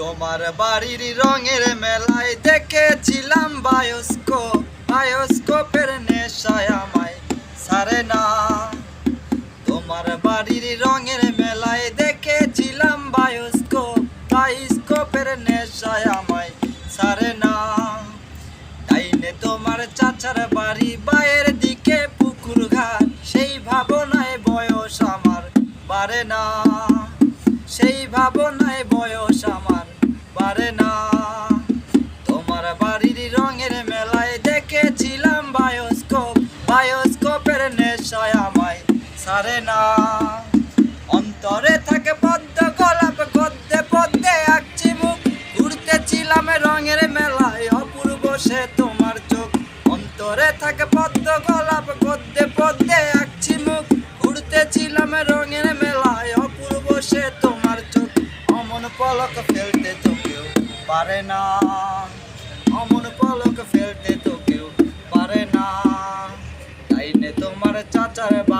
তোমার বাড়ির রঙের মেলায় দেখেছিলাম বায়োস্কোপ, বায়োস্কোপের নেশায় আমায় সারে না। তোমার বাড়ির রঙের মেলায় দেখেছিলাম বায়োস্কোপ, বায়োস্কোপের নেশায় আমায় সারে না। তাইলে তোমার চাচার বাড়ি, বায়ের দিকে পুকুর ঘাট, সেই ভাবনায় বয়স আমার বাড়ে না। সেই ভাবনায় বয়স আমার বায়োস্কোপের নেশায় আমায় সারে না অন্তরে থাকে পদ্ম গোলাপ গদ্দে পদ্মে আঁকছি মুখ ঘুরতেছিলাম রঙের মেলায় অপূর্ব সে তোমার চোখ অন্তরে থাকে পদ্ম গোলাপ গদ্দে পদ্মে আঁকছি মুখ ঘুরতেছিলাম রঙের মেলায় অপূর্ব সে তোমার চোখ অমন পলক ফেলতে তো কেউ পারে না। অমন পলক ফেলতে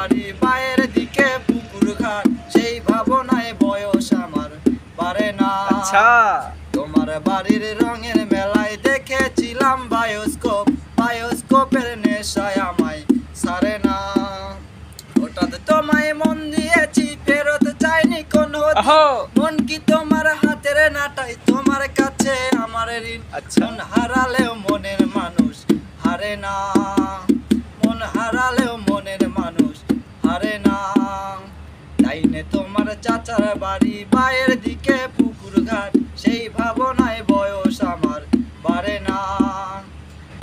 বাড়ি বাইরের দিকে পুকুর ঘাট সেই ভাবনায় বয়স আমার পারে না। আচ্ছা। তোমার বাড়ির রঙের মেলায় দেখেছিলাম বায়োস্কোপ বায়োস্কোপের নেশায় আমায় সারে না। হঠাৎ তোমায় মন দিয়েছি ফেরত চাইনি কোনো মন কি তোমার হাতের নাটাই তোমার কাছে আমার ঋণ। আচ্ছা। মন হারালেও মনের মানুষ হারে না। মন হারালেও তাই নে তোমার চাচার বাড়ি বায়ের দিকে পুকুর ঘাট, সেই ভাবনায় বয়স আমার বাড়ে না।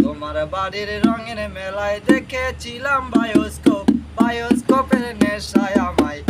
তোমার বাড়ির রঙের মেলায় দেখেছিলাম বায়োস্কোপ বায়োস্কোপের নেশায় আমায়